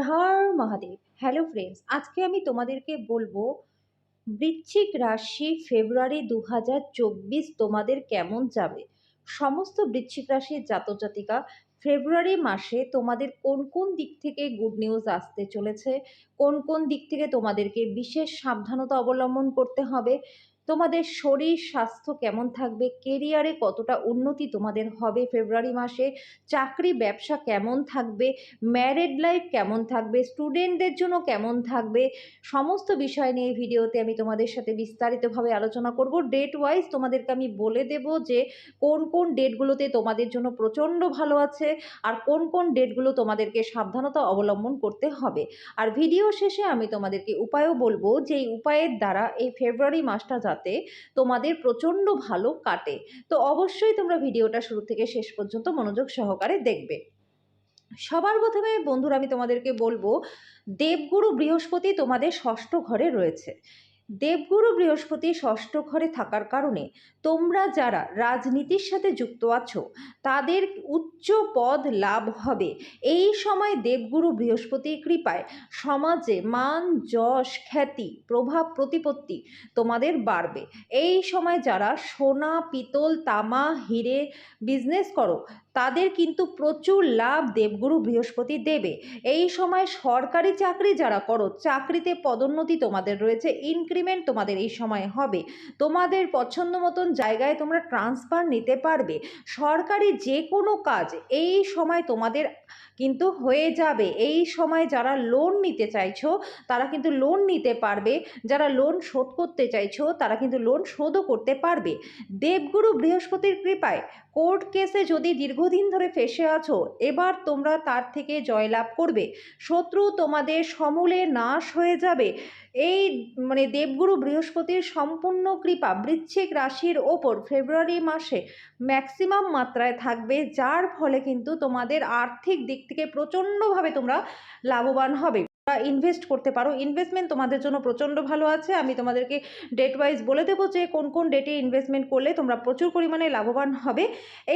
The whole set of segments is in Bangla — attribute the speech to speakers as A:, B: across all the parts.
A: হর মহাদেব। হ্যালো ফ্রেন্ডস আজকে আমি তোমাদেরকে বলব, বৃশ্চিক রাশি ফেব্রুয়ারি দু হাজার চব্বিশ তোমাদের কেমন যাবে? সমস্ত বৃশ্চিক রাশির জাতক জাতিকা ফেব্রুয়ারি মাসে তোমাদের কোন কোন দিক থেকে গুড নিউজ আসতে চলেছে? কোন কোন দিক থেকে তোমাদেরকে বিশেষ সাবধানতা অবলম্বন করতে হবে? তোমাদের শরীর, স্বাস্থ্য কেমন থাকবে? কেরিয়ারে কতটা উন্নতি তোমাদের হবে? ফেব্রুয়ারি মাসে চাকরি, ব্যবসা কেমন থাকবে? ম্যারেড লাইফ কেমন থাকবে? স্টুডেন্টদের জন্য কেমন থাকবে? সমস্ত বিষয় নিয়ে ভিডিওতে আমি তোমাদের সাথে বিস্তারিতভাবে আলোচনা করব। ডেট ওয়াইজ তোমাদেরকে আমি বলে দেব যে কোন কোন ডেটগুলোতে তোমাদের জন্য প্রচণ্ড ভালো আছে আর কোন কোন ডেটগুলো তোমাদেরকে সাবধানতা অবলম্বন করতে হবে। আর ভিডিও শেষে আমি তোমাদেরকে উপায়ও বলব যে এই উপায়ের দ্বারা এই ফেব্রুয়ারি মাসটা যাতে তোমাদের প্রচণ্ড ভালো কাটে। তো অবশ্যই তোমরা ভিডিওটা শুরু থেকে শেষ পর্যন্ত মনোযোগ সহকারে দেখবে। সবার প্রথমে বন্ধুরা আমি তোমাদেরকে বলব, দেবগুরু বৃহস্পতি তোমাদের ষষ্ঠ ঘরে রয়েছে। দেবগুরু বৃহস্পতি ষষ্ঠ ঘরে থাকার কারণে তোমরা যারা রাজনীতির সাথে যুক্ত আছো, তাদের উচ্চ পদ লাভ হবে। এই সময় দেবগুরু বৃহস্পতির কৃপায় সমাজে মান, যশ, খ্যাতি, প্রভাব, প্রতিপত্তি তোমাদের বাড়বে। এই সময় যারা সোনা, পিতল, তামা, হিরে বিজনেস করো তাদের কিন্তু প্রচুর লাভ দেবগুরু বৃহস্পতি দেবে। এই সময় সরকারি চাকরি যারা করো, চাকরিতে পদোন্নতি তোমাদের রয়েছে ইনক্রিমেন্ট তোমাদের এই সময় হবে। তোমাদের পছন্দ মতন জায়গায় তোমরা ট্রান্সফার নিতে পারবে। সরকারি যে কোনো কাজ এই সময় তোমাদের কিন্তু হয়ে যাবে। এই সময় যারা লোন নিতে চাইছো, তারা কিন্তু লোন নিতে পারবে। যারা লোন শোধ করতে চাইছো, তারা কিন্তু লোন শোধও করতে পারবে। দেবগুরু বৃহস্পতির কৃপায় কোর্ট কেসে যদি দীর্ঘদিন ধরে ফেসে আছো, এবার তোমরা তার থেকে জয়লাভ করবে। শত্রু তোমাদের সমূলে নাশ হয়ে যাবে। এই মানে দেবগুরু বৃহস্পতির সম্পূর্ণ কৃপা বৃশ্চিক রাশির ওপর ফেব্রুয়ারি মাসে ম্যাক্সিমাম মাত্রায় থাকবে, যার ফলে কিন্তু তোমাদের আর্থিক দিক থেকে প্রচণ্ডভাবে তোমরা লাভবান হবে। ইনভেস্ট করতে পারো। ইনভেস্টমেন্ট তোমাদের জন্য প্রচণ্ড ভালো আছে। আমি তোমাদেরকে ডেট ওয়াইজ বলে দেবো যে কোন কোন ডেটে ইনভেস্টমেন্ট করলে তোমরা প্রচুর পরিমাণে লাভবান হবে।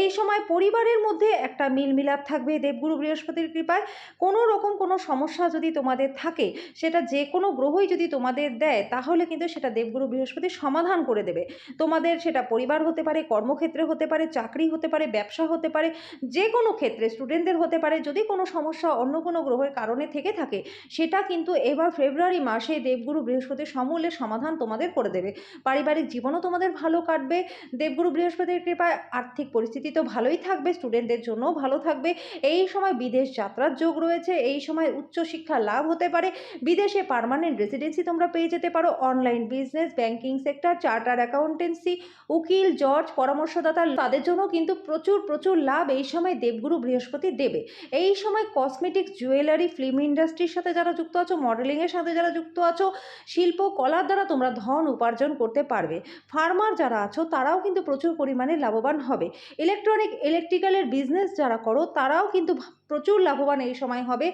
A: এই সময় পরিবারের মধ্যে একটা মিল মিলাপ থাকবে, দেবগুরু বৃহস্পতির কৃপায়। কোনো রকম কোনো সমস্যা যদি তোমাদের থাকে, সেটা যে কোনো গ্রহই যদি তোমাদের দেয়, তাহলে কিন্তু সেটা দেবগুরু বৃহস্পতি সমাধান করে দেবে। তোমাদের সেটা পরিবার হতে পারে, কর্মক্ষেত্রে হতে পারে, চাকরি হতে পারে, ব্যবসা হতে পারে, যে কোনো ক্ষেত্রে স্টুডেন্টদের হতে পারে। যদি কোনো সমস্যা অন্য কোনো গ্রহের কারণে থেকে থাকে সেটা কিন্তু এবার ফেব্রুয়ারি মাসে দেবগুরু বৃহস্পতির সমূলে সমাধান তোমাদের করে দেবে। পারিবারিক জীবনও তোমাদের ভালো কাটবে। দেবগুরু বৃহস্পতির কৃপায় আর্থিক পরিস্থিতি তো ভালোই থাকবে স্টুডেন্টদের জন্যও ভালো থাকবে। এই সময় বিদেশ যাত্রার যোগ রয়েছে, এই সময় উচ্চশিক্ষা লাভ হতে পারে। বিদেশে পারমানেন্ট রেসিডেন্সি তোমরা পেয়ে যেতে পারো। Online business banking sector charter accountancy উকিল, জজ, পরামর্শদাতা তাদের জন্য কিন্তু প্রচুর প্রচুর লাভ এই সময় দেবগুরু বৃহস্পতি দেবে। এই সময় কসমেটিক্স জুয়েলারি ফিল্ম ইন্ডাস্ট্রির সাথে যারা যুক্ত আছো মডেলিংয়ের সাথে যারা যুক্ত আছো, শিল্প, কলার দ্বারা তোমরা ধন উপার্জন করতে পারবে। ফার্মার যারা আছো, তারাও কিন্তু প্রচুর পরিমাণে লাভবান হবে। ইলেকট্রনিক ইলেকট্রিক্যালের বিজনেস যারা করো, তারাও কিন্তু প্রচুর লাভবান এই সময় হবে।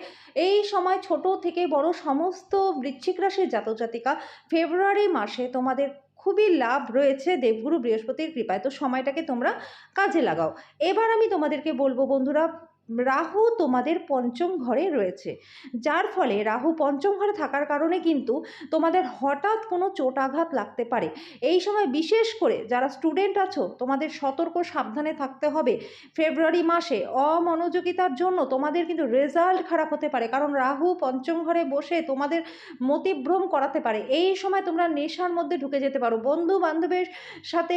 A: এই সময় ছোট থেকে বড় সমস্ত বৃশ্চিক রাশির জাতক জাতিকা, ফেব্রুয়ারি মাসে তোমাদের খুবই লাভ রয়েছে। দেবগুরু বৃহস্পতির কৃপায় তো সময়টাকে তোমরা কাজে লাগাও। এবার আমি তোমাদেরকে বলব বন্ধুরা রাহু তোমাদের পঞ্চম ঘরে রয়েছে। যার ফলে রাহু পঞ্চম ঘরে থাকার কারণে কিন্তু তোমাদের হঠাৎ কোনো চোটাঘাত লাগতে পারে। এই সময় বিশেষ করে যারা স্টুডেন্ট আছো, তোমাদের সতর্ক সাবধানে থাকতে হবে। ফেব্রুয়ারি মাসে অমনোযোগিতার জন্য তোমাদের কিন্তু রেজাল্ট খারাপ হতে পারে। কারণ রাহু পঞ্চম ঘরে বসে তোমাদের মতিভ্রম করাতে পারে। এই সময় তোমরা নেশার মধ্যে ঢুকে যেতে পারো। বন্ধু বান্ধবের সাথে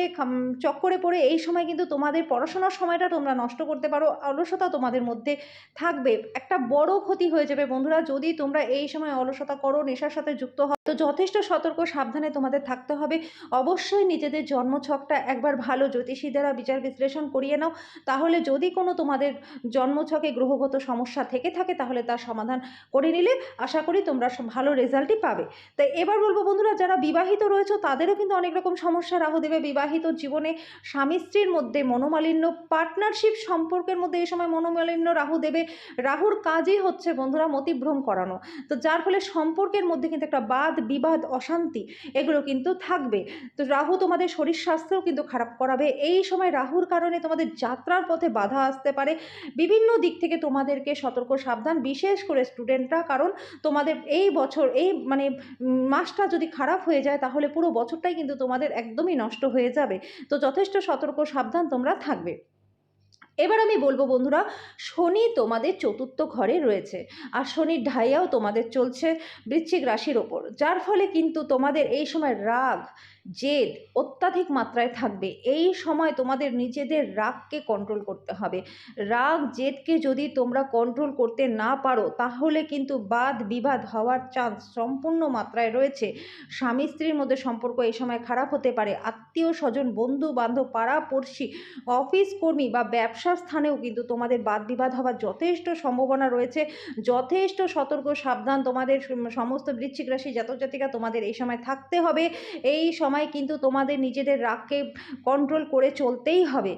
A: চক্করে পড়ে এই সময় কিন্তু তোমাদের পড়াশোনার সময়টা তোমরা নষ্ট করতে পারো। অলসতা তোমাদের মধ্যে থাকবে, একটা বড় ক্ষতি হয়ে যাবে। বন্ধুরা, যদি তোমরা এই সময় অলসতা করো, নেশার সাথে যুক্ত হও, তো যথেষ্ট সতর্ক সাবধানে তোমাদের থাকতে হবে। অবশ্যই নিজেদের জন্মছকটা একবার ভালো জ্যোতিষী দ্বারা বিচার বিশ্লেষণ করিয়ে নাও। তাহলে যদি কোনো তোমাদের জন্মছকে গ্রহগত সমস্যা থেকে থাকে, তাহলে তার সমাধান করে নিলে আশা করি তোমরা ভালো রেজাল্টই পাবে। তাই এবার বলব বন্ধুরা, যারা বিবাহিত রয়েছে, তাদেরও কিন্তু অনেক রকম সমস্যা। রাহু দেবে বিবাহিত জীবনে স্বামী স্ত্রীর মধ্যে মনোমালিন্য, পার্টনারশিপ সম্পর্কের মধ্যে এই সময় মনোমালিন্য মনোমালিন্য রাহু দেবে, রাহুর কাজই হচ্ছে বন্ধুরা মতিভ্রম করানো। তো যার ফলে সম্পর্কের মধ্যে কিন্তু একটা বাদ, বিবাদ, অশান্তি এগুলো কিন্তু থাকবে। তো রাহু তোমাদের শরীর স্বাস্থ্যও কিন্তু খারাপ করাবে। এই সময় রাহুর কারণে তোমাদের যাত্রার পথে বাধা আসতে পারে। বিভিন্ন দিক থেকে তোমাদেরকে সতর্ক, সাবধান, বিশেষ করে স্টুডেন্টরা, কারণ তোমাদের এই বছর, এই মানে মাসটা যদি খারাপ হয়ে যায়, তাহলে পুরো বছরটাই কিন্তু তোমাদের একদমই নষ্ট হয়ে যাবে। তো যথেষ্ট সতর্ক, সাবধান তোমরা থাকবে। এবার আমি বলব বন্ধুরা, শনি তোমাদের চতুর্থ ঘরে রয়েছে আর শনির ঢাইয়াও তোমাদের চলছে বৃশ্চিক রাশির ওপর, যার ফলে কিন্তু তোমাদের এই সময় রাগ, জেদ অত্যাধিক মাত্রায় থাকবে। এই সময় তোমাদের নিজেদের রাগকে কন্ট্রোল করতে হবে। রাগ, জেদকে যদি তোমরা কন্ট্রোল করতে না পারো, তাহলে কিন্তু বাদ বিবাদ হওয়ার চান্স সম্পূর্ণ মাত্রায় রয়েছে। স্বামী স্ত্রীর মধ্যে সম্পর্ক এই সময় খারাপ হতে পারে। আত্মীয় স্বজন বন্ধু বান্ধব পাড়া পড়শি অফিস কর্মী বা ব্যবসা স্থানেও কিন্তু তোমাদের বাদ বিবাদ হওয়ার যথেষ্ট সম্ভাবনা রয়েছে। যথেষ্ট সতর্ক, সাবধান তোমাদের সমস্ত বৃশ্চিক রাশি জাতক জাতিকা তোমাদের এই সময় থাকতে হবে। এই সময় কিন্তু তোমাদের নিজেদের রাগকে কন্ট্রোল করে চলতেই হবে।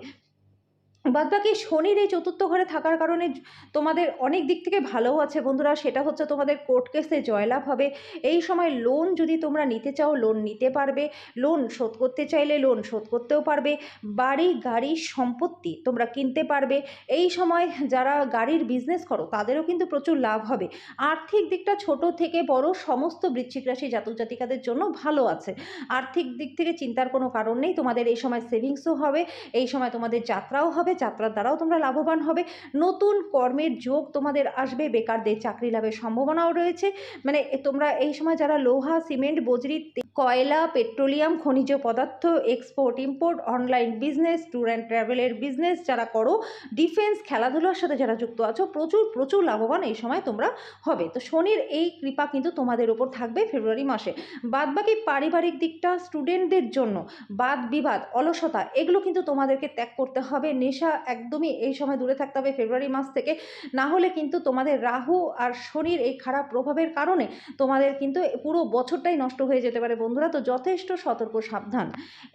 A: বাদবাকি শনির এই চতুর্থ ঘরে থাকার কারণে তোমাদের অনেক দিক থেকে ভালোও আছে বন্ধুরা। সেটা হচ্ছে তোমাদের কোর্ট কেসে জয়লাভ হবে। এই সময় লোন যদি তোমরা নিতে চাও লোন নিতে পারবে। লোন শোধ করতে চাইলে লোন শোধ করতেও পারবে। বাড়ি, গাড়ি, সম্পত্তি তোমরা কিনতে পারবে। এই সময় যারা গাড়ির বিজনেস করো, তাদেরও কিন্তু প্রচুর লাভ হবে। আর্থিক দিকটা ছোট থেকে বড়, সমস্ত বৃশ্চিক রাশি জাতক জাতিকাদের জন্য ভালো আছে। আর্থিক দিক থেকে চিন্তার কোনো কারণ নেই। তোমাদের এই সময় সেভিংসও হবে। এই সময় তোমাদের যাত্রাও হবে। যাত্রার দ্বারাও তোমরা লাভবান হবে। নতুন কর্মের যোগ তোমাদের আসবে, বেকারদের চাকরি লাভের সম্ভাবনাও রয়েছে। মানে তোমরা এই সময় যারা লোহা, সিমেন্ট, বজরি কয়লা, পেট্রোলিয়াম, খনিজ পদার্থ export import online business tour and ট্রাভেলের বিজনেস যারা করো ডিফেন্স খেলাধুলার সাথে যারা যুক্ত আছো, প্রচুর প্রচুর লাভবান এই সময় তোমরা হবে। তো শনির এই কৃপা কিন্তু তোমাদের উপর থাকবে ফেব্রুয়ারি মাসে। বাদবাকি পারিবারিক দিকটা স্টুডেন্টদের জন্য, বাদ বিবাদ, অলসতা, এগুলো কিন্তু তোমাদেরকে ত্যাগ করতে হবে। নেশা একদমই এই সময় দূরে থাকতে হবে ফেব্রুয়ারি মাস থেকে। না হলে কিন্তু তোমাদের রাহু আর শনির এই খারাপ প্রভাবের কারণে তোমাদের কিন্তু পুরো বছরটাই নষ্ট হয়ে যেতে পারে বন্ধুরা। তো যথেষ্ট সতর্ক, সাবধান।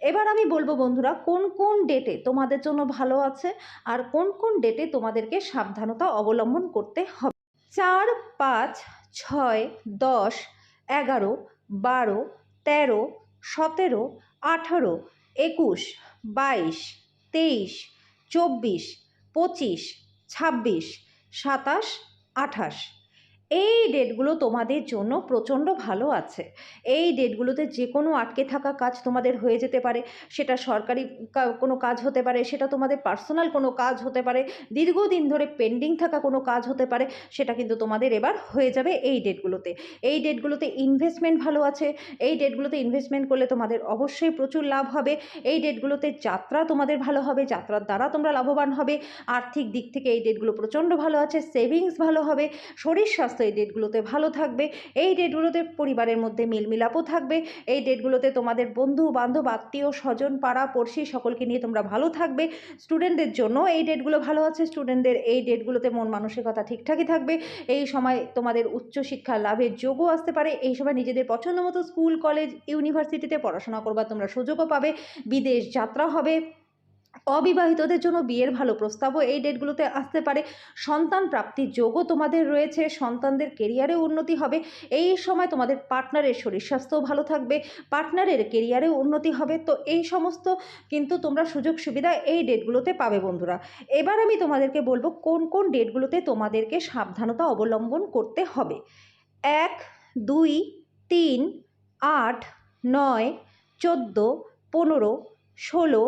A: এবার আমি বলব বন্ধুরা, কোন কোন ডেটে তোমাদের জন্য ভালো আছে আর কোন কোন ডেটে তোমাদেরকে সাবধানতা অবলম্বন করতে হবে? চার, পাঁচ, ছয়, দশ, এগারো, বারো, তেরো, সতেরো, আঠারো, একুশ, বাইশ, তেইশ চব্বিশ পঁচিশ ছাব্বিশ সাতাশ আঠাশ। এই ডেটগুলো তোমাদের জন্য প্রচণ্ড ভালো আছে। এই ডেটগুলোতে যে কোনো আটকে থাকা কাজ তোমাদের হয়ে যেতে পারে। সেটা সরকারি কোনো কাজ হতে পারে, সেটা তোমাদের পার্সোনাল কোনো কাজ হতে পারে, দীর্ঘদিন ধরে পেন্ডিং থাকা কোনো কাজ হতে পারে, সেটা কিন্তু তোমাদের এবার হয়ে যাবে এই ডেটগুলোতে। এই ডেটগুলোতে ইনভেস্টমেন্ট ভালো আছে, এই ডেটগুলোতে ইনভেস্টমেন্ট করলে তোমাদের অবশ্যই প্রচুর লাভ হবে। এই ডেটগুলোতে যাত্রা তোমাদের ভালো হবে, যাত্রার দ্বারা তোমরা লাভবান হবে। আর্থিক দিক থেকে এই ডেটগুলো প্রচণ্ড ভালো আছে সেভিংস ভালো হবে, শরীর স্বাস্থ্য এই ডেটগুলোতে ভালো থাকবে। এই ডেটগুলোতে পরিবারের মধ্যে মিলমিলাপও থাকবে। এই ডেটগুলোতে তোমাদের বন্ধু বান্ধব আত্মীয়, স্বজন, পাড়া, পড়শি সকলকে নিয়ে তোমরা ভালো থাকবে। স্টুডেন্টদের জন্য এই ডেটগুলো ভালো আছে। স্টুডেন্টদের এই ডেটগুলোতে মন মানসিকতা ঠিকঠাকই থাকবে। এই সময় তোমাদের উচ্চশিক্ষা লাভের যোগও আসতে পারে। এই সময় নিজেদের পছন্দ মতো স্কুল, কলেজ, ইউনিভার্সিটিতে পড়াশোনা করবার তোমরা সুযোগও পাবে। বিদেশ যাত্রা হবে। অবিবাহিতদের জন্য বিয়ের ভালো প্রস্তাবও এই ডেটগুলোতে আসতে পারে। সন্তান প্রাপ্তির যোগও তোমাদের রয়েছে। সন্তানদের কেরিয়ারে উন্নতি হবে। এই সময় তোমাদের পার্টনারের শরীর স্বাস্থ্যও ভালো থাকবে। পার্টনারের কেরিয়ারেও উন্নতি হবে। তো এই সমস্ত কিন্তু তোমরা সুযোগ সুবিধা এই ডেটগুলোতে পাবে বন্ধুরা। এবার আমি তোমাদেরকে বলব কোন কোন ডেটগুলোতে তোমাদেরকে সাবধানতা অবলম্বন করতে হবে। এক, দুই, তিন, আট, নয়, চোদ্দ, পনেরো, ষোলো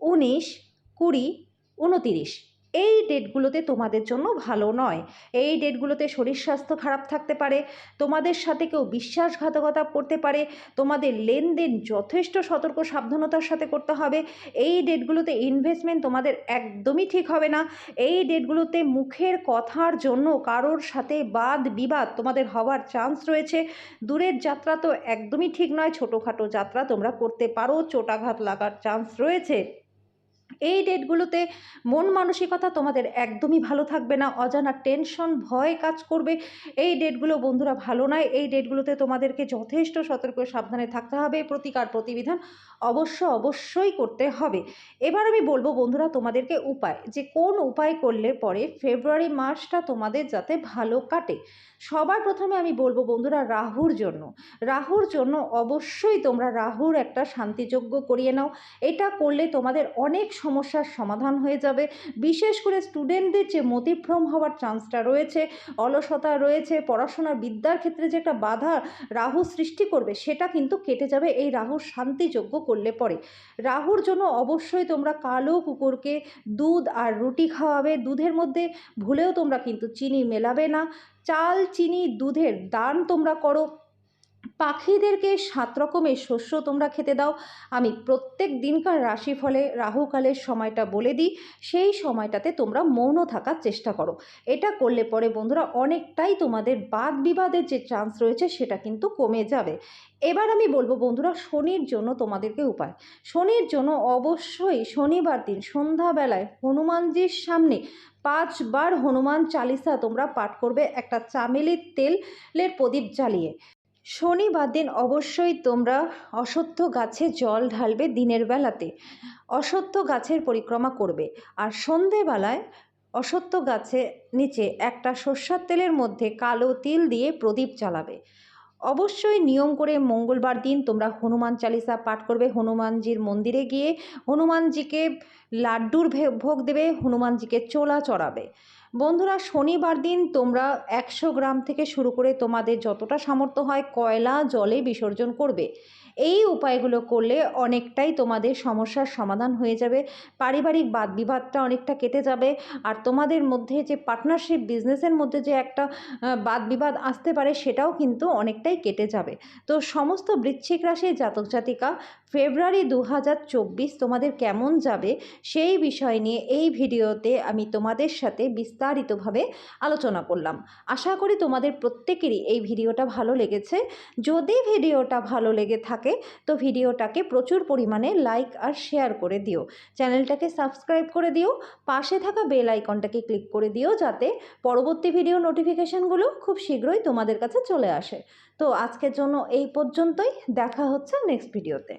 A: উনিশ, কুড়ি, উনতিরিশ। এই ডেটগুলোতে তোমাদের জন্য ভালো নয়। এই ডেটগুলোতে শরীর স্বাস্থ্য খারাপ থাকতে পারে, তোমাদের সাথে কেউ বিশ্বাসঘাতকতা করতে পারে, তোমাদের লেনদেন যথেষ্ট সতর্ক সাবধানতার সাথে করতে হবে। এই ডেটগুলোতে ইনভেস্টমেন্ট তোমাদের একদমই ঠিক হবে না। এই ডেটগুলোতে মুখের কথার জন্য কারোর সাথে বাদ বিবাদ তোমাদের হওয়ার চান্স রয়েছে। দূরের যাত্রা তো একদমই ঠিক নয়, ছোটোখাটো যাত্রা তোমরা করতে পারো, চোটাঘাত লাগার চান্স রয়েছে। এই ডেটগুলোতে মন মানসিকতা তোমাদের একদমই ভালো থাকবে না, অজানা টেনশন ভয় কাজ করবে। এই ডেটগুলো বন্ধুরা ভালো নয়, এই ডেটগুলোতে তোমাদেরকে যথেষ্ট সতর্ক সাবধানে থাকতে হবে, প্রতিকার প্রতিবিধান অবশ্য অবশ্যই করতে হবে। এবার আমি বলব বন্ধুরা তোমাদেরকে উপায়, যে কোন উপায় করলে পরে ফেব্রুয়ারি মাসটা তোমাদের যাতে ভালো কাটে। সবার প্রথমে আমি বলব বন্ধুরা রাহুর জন্য। রাহুর জন্য অবশ্যই তোমরা রাহুর একটা শান্তিযজ্ঞ করিয়ে নাও। এটা করলে তোমাদের অনেক সমস্যার সমাধান হয়ে যাবে। বিশেষ করে স্টুডেন্টদের যে মতিভ্রম হওয়ার চান্সটা রয়েছে, অলসতা রয়েছে, পড়াশোনার বিদ্যার ক্ষেত্রে যে একটা বাধা রাহু সৃষ্টি করবে, সেটা কিন্তু কেটে যাবে, এই রাহুর শান্তিযজ্ঞ করলে পরে। রাহুর জন্য অবশ্যই তোমরা কালো কুকুরকে দুধ আর রুটি খাওয়াবে। দুধের মধ্যে ভুলেও তোমরা কিন্তু চিনি মেলাবে না। চাল চিনি দুধের দান তোমরা করো। পাখিদেরকে সাত রকমের শস্য তোমরা খেতে দাও। আমি প্রত্যেক দিনকার রাশিফলে রাহুকালের সময়টা বলে দিই, সেই সময়টাতে তোমরা মৌন থাকার চেষ্টা করো। এটা করলে পরে বন্ধুরা অনেকটাই তোমাদের বাদ বিবাদের যে চান্স রয়েছে সেটা কিন্তু কমে যাবে। এবার আমি বলব বন্ধুরা শনির জন্য তোমাদেরকে উপায়। শনির জন্য অবশ্যই শনিবার দিন সন্ধ্যাবেলায় হনুমানজির সামনে পাঁচবার হনুমান চালিসা তোমরা পাঠ করবে একটা চামেলির তেলের প্রদীপ জ্বালিয়ে। শনিবার দিন অবশ্যই তোমরা অশ্বত্থ গাছে জল ঢালবে দিনের বেলাতে। অশ্বত্থ গাছের পরিক্রমা করবে। আর সন্ধেবেলায় অশ্বত্থ গাছে নিচে একটা সর্ষার তেলের মধ্যে কালো তিল দিয়ে প্রদীপ জ্বালাবে। অবশ্যই নিয়ম করে মঙ্গলবার দিন তোমরা হনুমান চালিসা পাঠ করবে। হনুমানজির মন্দিরে গিয়ে হনুমানজিকে লাড্ডুর ভোগ দেবে, হনুমানজিকে চোলা চড়াবে। বন্ধুরা, শনিবার দিন তোমরা একশো গ্রাম থেকে শুরু করে তোমাদের যতটা সামর্থ্য হয় কয়লা জলে বিসর্জন করবে। এই উপায়গুলো করলে অনেকটাই তোমাদের সমস্যার সমাধান হয়ে যাবে। পারিবারিক বাদ বিবাদটা অনেকটা কেটে যাবে। আর তোমাদের মধ্যে যে পার্টনারশিপ বিজনেসের মধ্যে যে একটা বাদ বিবাদ আসতে পারে সেটাও কিন্তু অনেকটাই কেটে যাবে। তো সমস্ত বৃশ্চিক রাশির জাতক জাতিকা ফেব্রুয়ারি দু হাজার চব্বিশ তোমাদের কেমন যাবে সেই বিষয় নিয়ে এই ভিডিওতে আমি তোমাদের সাথে বিস্তারিতভাবে আলোচনা করলাম। আশা করি তোমাদের প্রত্যেকেরই এই ভিডিওটা ভালো লেগেছে। যদি ভিডিওটা ভালো লেগে থাকে তো ভিডিওটাকে প্রচুর পরিমাণে লাইক আর শেয়ার করে দিও। চ্যানেলটাকে সাবস্ক্রাইব করে দিও। পাশে থাকা বেল আইকনটাকে ক্লিক করে দিও যাতে পরবর্তী ভিডিও নোটিফিকেশানগুলো খুব শীঘ্রই তোমাদের কাছে চলে আসে। তো আজকের জন্য এই পর্যন্তই। দেখা হচ্ছে নেক্সট ভিডিওতে